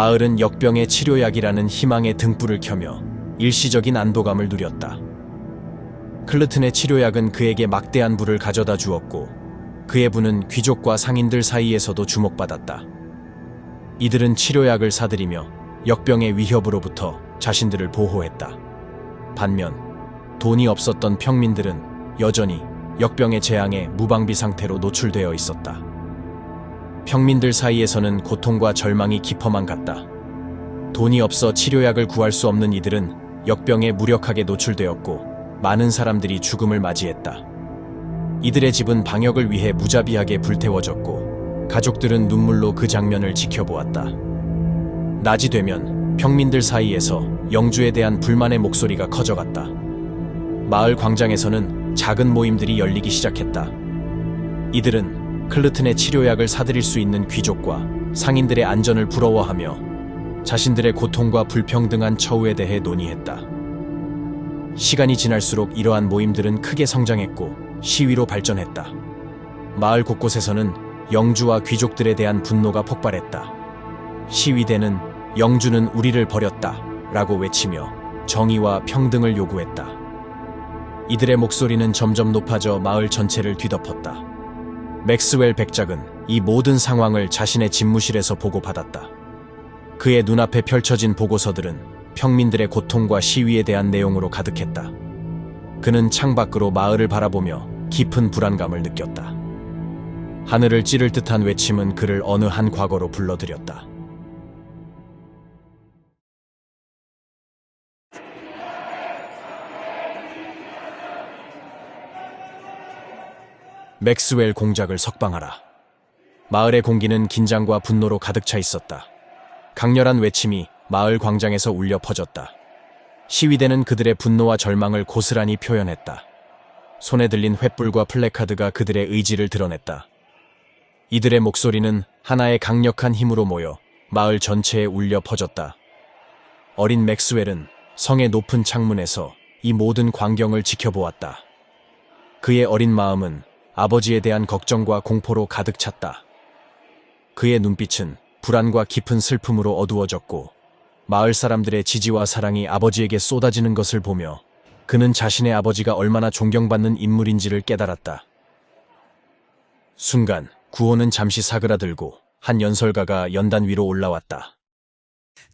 마을은 역병의 치료약이라는 희망의 등불을 켜며 일시적인 안도감을 누렸다. 클르튼의 치료약은 그에게 막대한 부를 가져다 주었고 그의 부는 귀족과 상인들 사이에서도 주목받았다. 이들은 치료약을 사들이며 역병의 위협으로부터 자신들을 보호했다. 반면 돈이 없었던 평민들은 여전히 역병의 재앙에 무방비 상태로 노출되어 있었다. 평민들 사이에서는 고통과 절망이 깊어만 갔다. 돈이 없어 치료약을 구할 수 없는 이들은 역병에 무력하게 노출되었고 많은 사람들이 죽음을 맞이했다. 이들의 집은 방역을 위해 무자비하게 불태워졌고 가족들은 눈물로 그 장면을 지켜보았다. 낮이 되면 평민들 사이에서 영주에 대한 불만의 목소리가 커져갔다. 마을 광장에서는 작은 모임들이 열리기 시작했다. 이들은 클르튼의 치료약을 사들일 수 있는 귀족과 상인들의 안전을 부러워하며 자신들의 고통과 불평등한 처우에 대해 논의했다. 시간이 지날수록 이러한 모임들은 크게 성장했고 시위로 발전했다. 마을 곳곳에서는 영주와 귀족들에 대한 분노가 폭발했다. 시위대는 영주는 우리를 버렸다 라고 외치며 정의와 평등을 요구했다. 이들의 목소리는 점점 높아져 마을 전체를 뒤덮었다. 맥스웰 백작은 이 모든 상황을 자신의 집무실에서 보고받았다. 그의 눈앞에 펼쳐진 보고서들은 평민들의 고통과 시위에 대한 내용으로 가득했다. 그는 창밖으로 마을을 바라보며 깊은 불안감을 느꼈다. 하늘을 찌를 듯한 외침은 그를 어느 한 과거로 불러들였다. 맥스웰 공작을 석방하라. 마을의 공기는 긴장과 분노로 가득 차 있었다. 강렬한 외침이 마을 광장에서 울려 퍼졌다. 시위대는 그들의 분노와 절망을 고스란히 표현했다. 손에 들린 횃불과 플래카드가 그들의 의지를 드러냈다. 이들의 목소리는 하나의 강력한 힘으로 모여 마을 전체에 울려 퍼졌다. 어린 맥스웰은 성의 높은 창문에서 이 모든 광경을 지켜보았다. 그의 어린 마음은 아버지에 대한 걱정과 공포로 가득 찼다. 그의 눈빛은 불안과 깊은 슬픔으로 어두워졌고 마을 사람들의 지지와 사랑이 아버지에게 쏟아지는 것을 보며 그는 자신의 아버지가 얼마나 존경받는 인물인지를 깨달았다. 순간 구호는 잠시 사그라들고 한 연설가가 연단 위로 올라왔다.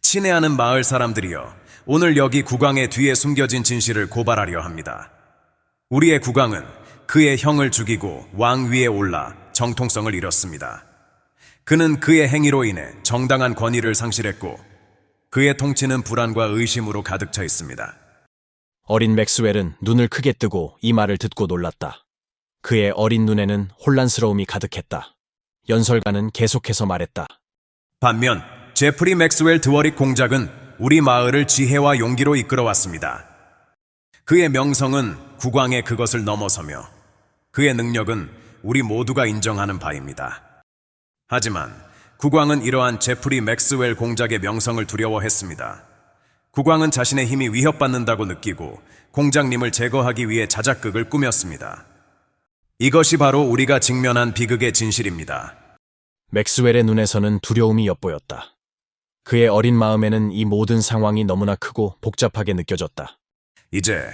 친애하는 마을 사람들이여, 오늘 여기 국왕의 뒤에 숨겨진 진실을 고발하려 합니다. 우리의 국왕은 그의 형을 죽이고 왕 위에 올라 정통성을 잃었습니다. 그는 그의 행위로 인해 정당한 권위를 상실했고 그의 통치는 불안과 의심으로 가득 차 있습니다. 어린 맥스웰은 눈을 크게 뜨고 이 말을 듣고 놀랐다. 그의 어린 눈에는 혼란스러움이 가득했다. 연설가는 계속해서 말했다. 반면 제프리 맥스웰 드워릭 공작은 우리 마을을 지혜와 용기로 이끌어왔습니다. 그의 명성은 국왕의 그것을 넘어서며 그의 능력은 우리 모두가 인정하는 바입니다. 하지만 국왕은 이러한 제프리 맥스웰 공작의 명성을 두려워했습니다. 국왕은 자신의 힘이 위협받는다고 느끼고 공작님을 제거하기 위해 자작극을 꾸몄습니다. 이것이 바로 우리가 직면한 비극의 진실입니다. 맥스웰의 눈에서는 두려움이 엿보였다. 그의 어린 마음에는 이 모든 상황이 너무나 크고 복잡하게 느껴졌다. 이제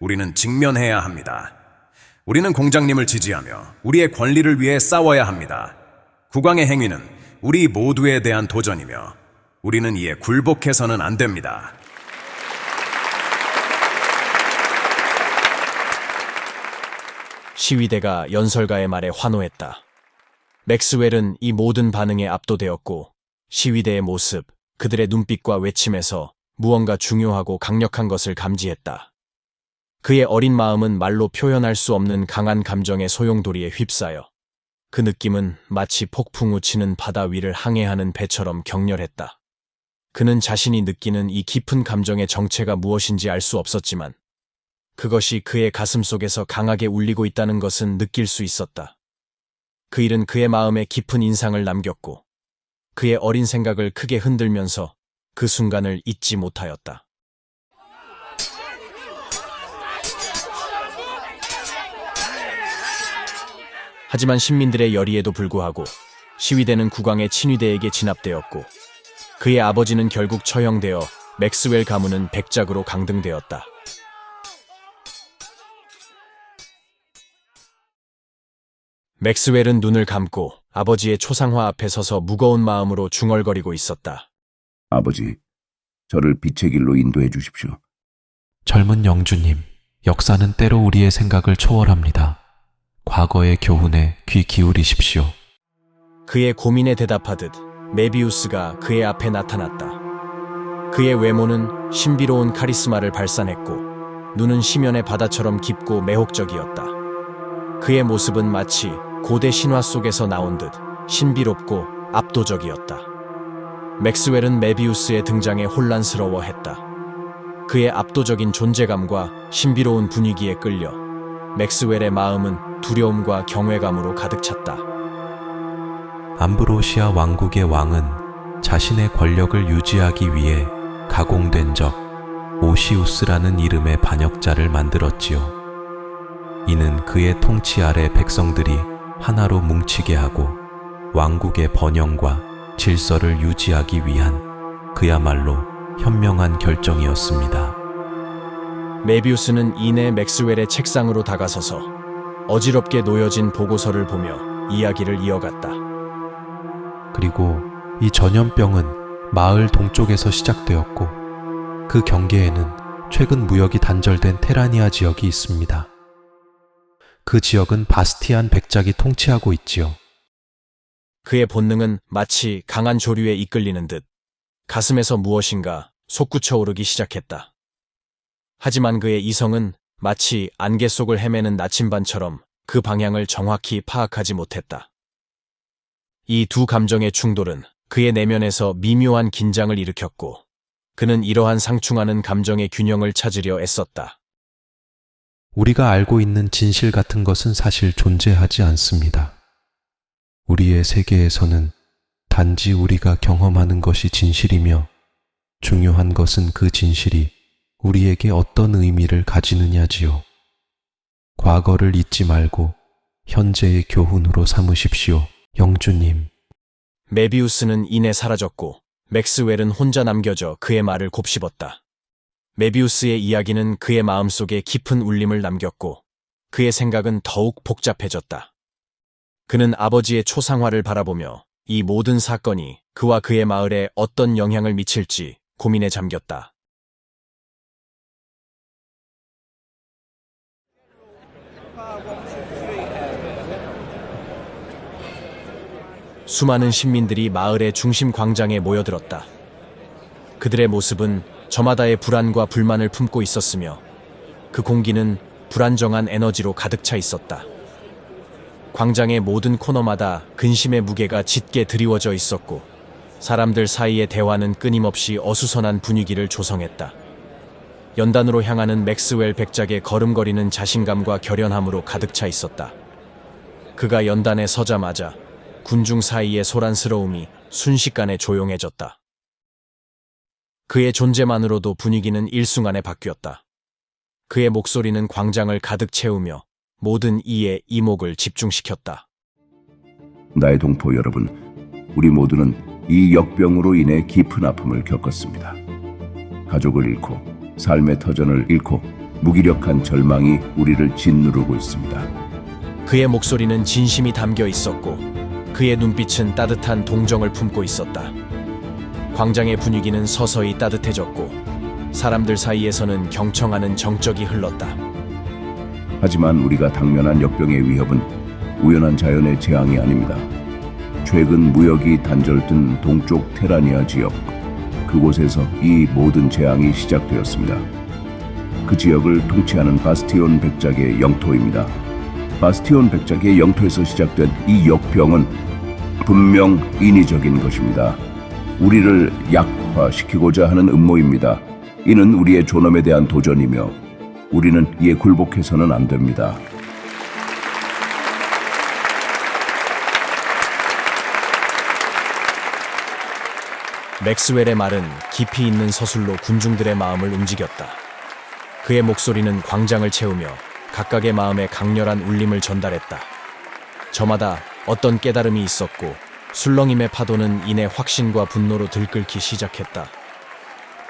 우리는 직면해야 합니다. 우리는 공장님을 지지하며 우리의 권리를 위해 싸워야 합니다. 국왕의 행위는 우리 모두에 대한 도전이며 우리는 이에 굴복해서는 안 됩니다. 시위대가 연설가의 말에 환호했다. 맥스웰은 이 모든 반응에 압도되었고 시위대의 모습, 그들의 눈빛과 외침에서 무언가 중요하고 강력한 것을 감지했다. 그의 어린 마음은 말로 표현할 수 없는 강한 감정의 소용돌이에 휩싸여 그 느낌은 마치 폭풍 우치는 바다 위를 항해하는 배처럼 격렬했다. 그는 자신이 느끼는 이 깊은 감정의 정체가 무엇인지 알 수 없었지만 그것이 그의 가슴 속에서 강하게 울리고 있다는 것은 느낄 수 있었다. 그 일은 그의 마음에 깊은 인상을 남겼고 그의 어린 생각을 크게 흔들면서 그 순간을 잊지 못하였다. 하지만 신민들의 열의에도 불구하고 시위대는 국왕의 친위대에게 진압되었고 그의 아버지는 결국 처형되어 맥스웰 가문은 백작으로 강등되었다. 맥스웰은 눈을 감고 아버지의 초상화 앞에 서서 무거운 마음으로 중얼거리고 있었다. 아버지, 저를 빛의 길로 인도해 주십시오. 젊은 영주님, 역사는 때로 우리의 생각을 초월합니다. 과거의 교훈에 귀 기울이십시오. 그의 고민에 대답하듯 메비우스가 그의 앞에 나타났다. 그의 외모는 신비로운 카리스마를 발산했고 눈은 심연의 바다처럼 깊고 매혹적이었다. 그의 모습은 마치 고대 신화 속에서 나온 듯 신비롭고 압도적이었다. 맥스웰은 메비우스의 등장에 혼란스러워했다. 그의 압도적인 존재감과 신비로운 분위기에 끌려 맥스웰의 마음은 두려움과 경외감으로 가득 찼다. 암브로시아 왕국의 왕은 자신의 권력을 유지하기 위해 가공된 적 오시우스라는 이름의 반역자를 만들었지요. 이는 그의 통치 아래 백성들이 하나로 뭉치게 하고 왕국의 번영과 질서를 유지하기 위한 그야말로 현명한 결정이었습니다. 메비우스는 이내 맥스웰의 책상으로 다가서서 어지럽게 놓여진 보고서를 보며 이야기를 이어갔다. 그리고 이 전염병은 마을 동쪽에서 시작되었고 그 경계에는 최근 무역이 단절된 테라니아 지역이 있습니다. 그 지역은 바스티안 백작이 통치하고 있지요. 그의 본능은 마치 강한 조류에 이끌리는 듯 가슴에서 무엇인가 솟구쳐 오르기 시작했다. 하지만 그의 이성은 마치 안개 속을 헤매는 나침반처럼 그 방향을 정확히 파악하지 못했다. 이 두 감정의 충돌은 그의 내면에서 미묘한 긴장을 일으켰고 그는 이러한 상충하는 감정의 균형을 찾으려 애썼다. 우리가 알고 있는 진실 같은 것은 사실 존재하지 않습니다. 우리의 세계에서는 단지 우리가 경험하는 것이 진실이며 중요한 것은 그 진실이 우리에게 어떤 의미를 가지느냐지요. 과거를 잊지 말고 현재의 교훈으로 삼으십시오, 영주님. 메비우스는 이내 사라졌고 맥스웰은 혼자 남겨져 그의 말을 곱씹었다. 메비우스의 이야기는 그의 마음속에 깊은 울림을 남겼고 그의 생각은 더욱 복잡해졌다. 그는 아버지의 초상화를 바라보며 이 모든 사건이 그와 그의 마을에 어떤 영향을 미칠지 고민에 잠겼다. 수많은 신민들이 마을의 중심 광장에 모여들었다. 그들의 모습은 저마다의 불안과 불만을 품고 있었으며 그 공기는 불안정한 에너지로 가득 차 있었다. 광장의 모든 코너마다 근심의 무게가 짙게 드리워져 있었고 사람들 사이의 대화는 끊임없이 어수선한 분위기를 조성했다. 연단으로 향하는 맥스웰 백작의 걸음거리는 자신감과 결연함으로 가득 차 있었다. 그가 연단에 서자마자 군중 사이의 소란스러움이 순식간에 조용해졌다. 그의 존재만으로도 분위기는 일순간에 바뀌었다. 그의 목소리는 광장을 가득 채우며 모든 이의 이목을 집중시켰다. 나의 동포 여러분, 우리 모두는 이 역병으로 인해 깊은 아픔을 겪었습니다. 가족을 잃고 삶의 터전을 잃고 무기력한 절망이 우리를 짓누르고 있습니다. 그의 목소리는 진심이 담겨 있었고 그의 눈빛은 따뜻한 동정을 품고 있었다. 광장의 분위기는 서서히 따뜻해졌고 사람들 사이에서는 경청하는 정적이 흘렀다. 하지만 우리가 당면한 역병의 위협은 우연한 자연의 재앙이 아닙니다. 최근 무역이 단절된 동쪽 테라니아 지역, 그곳에서 이 모든 재앙이 시작되었습니다. 그 지역을 통치하는 바스티온 백작의 영토입니다. 바스티온 백작의 영토에서 시작된 이 역병은 분명 인위적인 것입니다. 우리를 약화시키고자 하는 음모입니다. 이는 우리의 존엄에 대한 도전이며 우리는 이에 굴복해서는 안 됩니다. 맥스웰의 말은 깊이 있는 서술로 군중들의 마음을 움직였다. 그의 목소리는 광장을 채우며 각각의 마음에 강렬한 울림을 전달했다. 저마다 어떤 깨달음이 있었고 술렁임의 파도는 이내 확신과 분노로 들끓기 시작했다.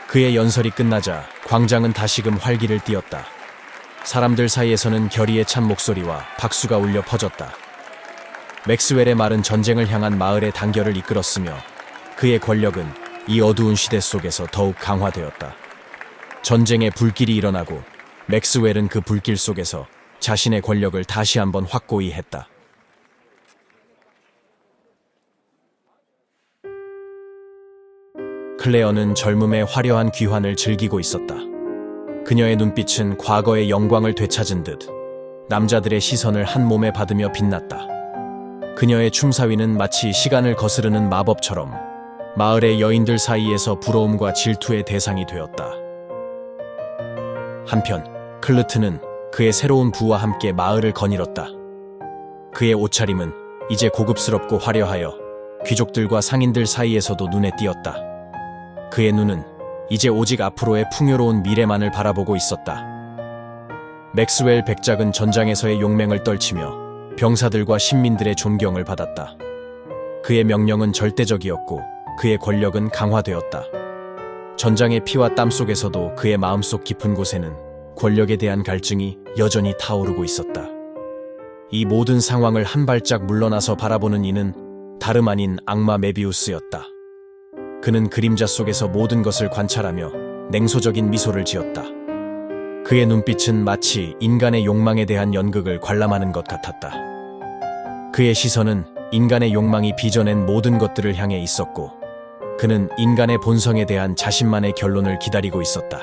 그의 연설이 끝나자 광장은 다시금 활기를 띠었다. 사람들 사이에서는 결의에 찬 목소리와 박수가 울려 퍼졌다. 맥스웰의 말은 전쟁을 향한 마을의 단결을 이끌었으며 그의 권력은 이 어두운 시대 속에서 더욱 강화되었다. 전쟁의 불길이 일어나고 맥스웰은 그 불길 속에서 자신의 권력을 다시 한번 확고히 했다. 클레어는 젊음의 화려한 귀환을 즐기고 있었다. 그녀의 눈빛은 과거의 영광을 되찾은 듯 남자들의 시선을 한 몸에 받으며 빛났다. 그녀의 춤사위는 마치 시간을 거스르는 마법처럼 마을의 여인들 사이에서 부러움과 질투의 대상이 되었다. 한편 클르트는 그의 새로운 부와 함께 마을을 거닐었다. 그의 옷차림은 이제 고급스럽고 화려하여 귀족들과 상인들 사이에서도 눈에 띄었다. 그의 눈은 이제 오직 앞으로의 풍요로운 미래만을 바라보고 있었다. 맥스웰 백작은 전장에서의 용맹을 떨치며 병사들과 신민들의 존경을 받았다. 그의 명령은 절대적이었고 그의 권력은 강화되었다. 전장의 피와 땀 속에서도 그의 마음속 깊은 곳에는 권력에 대한 갈증이 여전히 타오르고 있었다. 이 모든 상황을 한 발짝 물러나서 바라보는 이는 다름 아닌 악마 메비우스였다. 그는 그림자 속에서 모든 것을 관찰하며 냉소적인 미소를 지었다. 그의 눈빛은 마치 인간의 욕망에 대한 연극을 관람하는 것 같았다. 그의 시선은 인간의 욕망이 빚어낸 모든 것들을 향해 있었고, 그는 인간의 본성에 대한 자신만의 결론을 기다리고 있었다.